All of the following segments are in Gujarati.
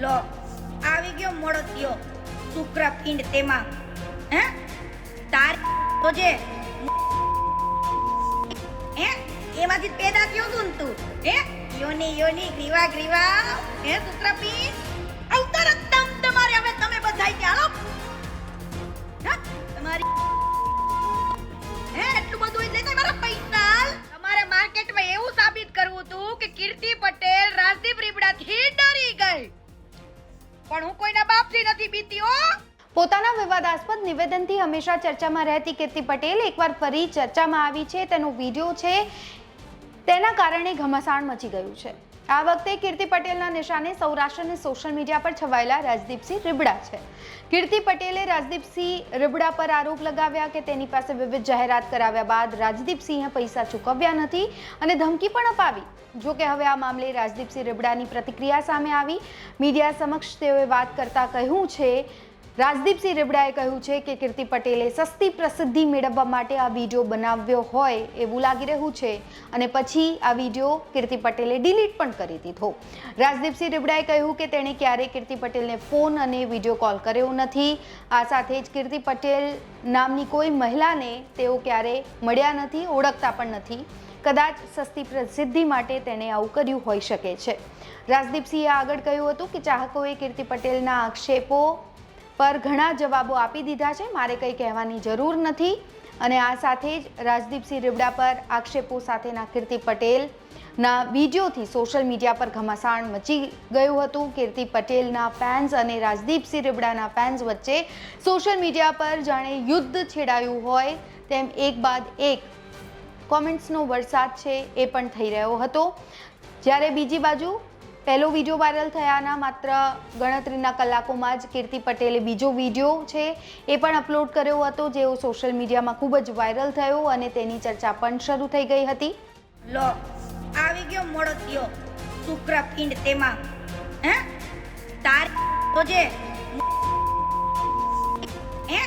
લો. આવી ગયો મોડો થયો. શુક્રપિંડ તેમાં. હે? તાર તો જે હે? એમાંથી પેદા થયો તું તું. હે? યોની યોની, ગ્રીવા ગ્રીવા. હે શુક્રપિંડ કોઈના બાપથી નથી બીતી હો. પોતાના વિવાદાસ્પદ નિવેદનથી હંમેશા ચર્ચામાં રહેતી કીર્તિ પટેલ એકવાર ફરી ચર્ચામાં આવી છે. તેનો વીડિયો છે, તેના કારણે ઘમાસાણ મચી ગયું છે. આ વખતે કીર્તિ પટેલના નિશાને સૌરાષ્ટ્રની સોશિયલ મીડિયા પર છવાયેલા રાજદીપસિંહ રીબડા છે. કીર્તિ પટેલે રાજદીપસિંહ રીબડા પર આરોપ લગાવ્યા કે તેની પાસે વિવિધ જાહેરાત કરાવ્યા બાદ રાજદીપસિંહે પૈસા ચૂકવ્યા નથી અને ધમકી પણ અપાવી. જો કે હવે આ મામલે રાજદીપસિંહ રીબડાની પ્રતિક્રિયા સામે આવી. મીડિયા સમક્ષ તેઓએ વાત કરતા કહ્યું છે રાજદીપસિંહ રીબડાએ કહ્યું છે કે કીર્તિ પટેલે સસ્તી પ્રસિદ્ધિ મેળવવા માટે આ વીડિયો બનાવ્યો હોય એવું લાગી રહ્યું છે. અને પછી આ વીડિયો કીર્તિ પટેલે ડિલીટ પણ કરી દીધો. રાજદીપસિંહ રીબડાએ કહ્યું કે તેણે ક્યારેય કીર્તિ પટેલને ફોન અને વીડિયો કોલ કર્યો નથી. આ સાથે જ કીર્તિ પટેલ નામની કોઈ મહિલાને તેઓ ક્યારેય મળ્યા નથી, ઓળખતા પણ નથી. કદાચ સસ્તી પ્રસિદ્ધિ માટે તેણે આવું કર્યું હોઈ શકે છે. રાજદીપસિંહે આગળ કહ્યું હતું કે ચાહકોએ કીર્તિ પટેલના આક્ષેપો પર ઘણા જવાબો આપી દીધા છે. મારે કંઈ કહેવાની જરૂર નથી. અને આ સાથે જ રાજદીપસિંહ રીબડા પર આક્ષેપો સાથેના કીર્તિ પટેલના વિડીયોથી સોશિયલ મીડિયા પર ઘમાસાણ મચી ગયું હતું. કીર્તિ પટેલના ફેન્સ અને રાજદીપસિંહ રીબડાના ફેન્સ વચ્ચે સોશિયલ મીડિયા પર જાણે યુદ્ધ છેડાયું હોય તેમ એક બાદ એક કોમેન્ટ્સનો વરસાદ છે એ પણ થઈ રહ્યો હતો. જ્યારે બીજી બાજુ પહેલો વીડિયો વાયરલ થયાના માત્ર ગણતરીના કલાકોમાં જ કીર્તિ પટેલે બીજો વીડિયો છે એ પણ અપલોડ કર્યો હતો, જેઓ સોશિયલ મીડિયામાં ખૂબ જ વાયરલ થયો અને તેની ચર્ચા પણ શરૂ થઈ ગઈ હતી. લો, આવી ગયો મોડો થયો. શુક્રપિંડ તેમાં. હે? તાર તો જે હે?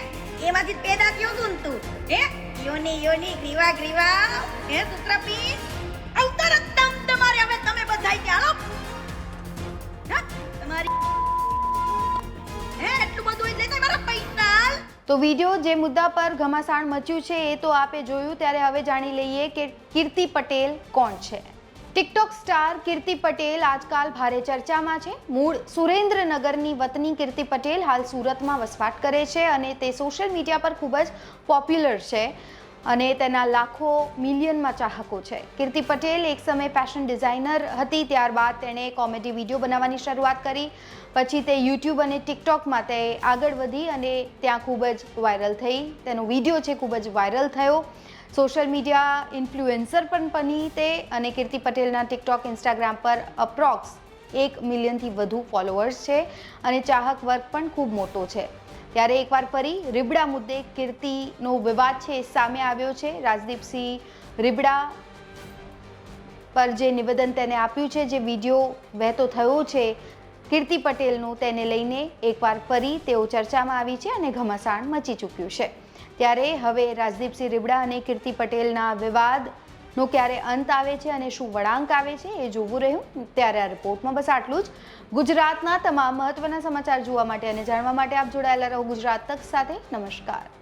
એમાંથી પેદા થયો તું તું. હે? યોની યોની, ગ્રીવા ગ્રીવા. હે શુક્રપિંડ અવતર તમ તમારે. હવે તમે બધાય ત્યાં તો વીડિયો જે મુદ્દા પર ઘમાસાણ મચ્યું છે એ તો આપે જોયું, ત્યારે હવે જાણી લઈએ કે કીર્તિ પટેલ કોણ છે. ટિકટોક સ્ટાર કીર્તિ પટેલ આજકાલ ભારે ચર્ચામાં છે. મૂળ સુરેન્દ્રનગરની વતની કીર્તિ પટેલ હાલ સુરતમાં વસવાટ કરે છે અને તે સોશિયલ મીડિયા પર ખૂબ જ પોપ્યુલર છે. અને તેના લાખો મિલિયનમાં ચાહકો છે. કીર્તિ પટેલ એક સમયે ફેશન ડિઝાઇનર હતી, ત્યારબાદ તેણે કોમેડી વીડિયો બનાવવાની શરૂઆત કરી. પછી તે યુટ્યુબ અને ટિકટોકમાં તે આગળ વધી અને ત્યાં ખૂબ જ વાયરલ થઈ. તેનો વીડિયો છે ખૂબ જ વાયરલ થયો. સોશિયલ મીડિયા ઇન્ફ્લુએન્સર પણ બની તે અને કીર્તિ પટેલના ટિકટોક ઇન્સ્ટાગ્રામ પર અપ્રોક્સ એક મિલિયનથી વધુ ફોલોઅર્સ છે અને ચાહક વર્ગ પણ ખૂબ મોટો છે. ત્યારે એકવાર ફરી રીબડા મુદ્દે કીર્તિનો વિવાદ છે સામે આવ્યો છે. રાજદીપસિંહ રીબડા પર જે નિવેદન તેને આપ્યું છે, જે વીડિયો વહેતો થયો છે, કીર્તિ પટેલનું તેને લઈને એકવાર ફરી તેઓ ચર્ચામાં આવી છે અને ઘમાસાણ મચી ચૂક્યું છે. ત્યારે હવે રાજદીપસિંહ રીબડા અને કીર્તિ પટેલના વિવાદનો ક્યારે અંત આવે છે અને શું વળાંક આવે છે એ જોવું રહ્યું. ત્યારે આ રિપોર્ટમાં બસ આટલું જ. ગુજરાતના તમામ મહત્વના સમાચાર જોવા માટે અને જાણવા માટે આપ જોડાયેલા રહો ગુજરાત તક સાથે. નમસ્કાર.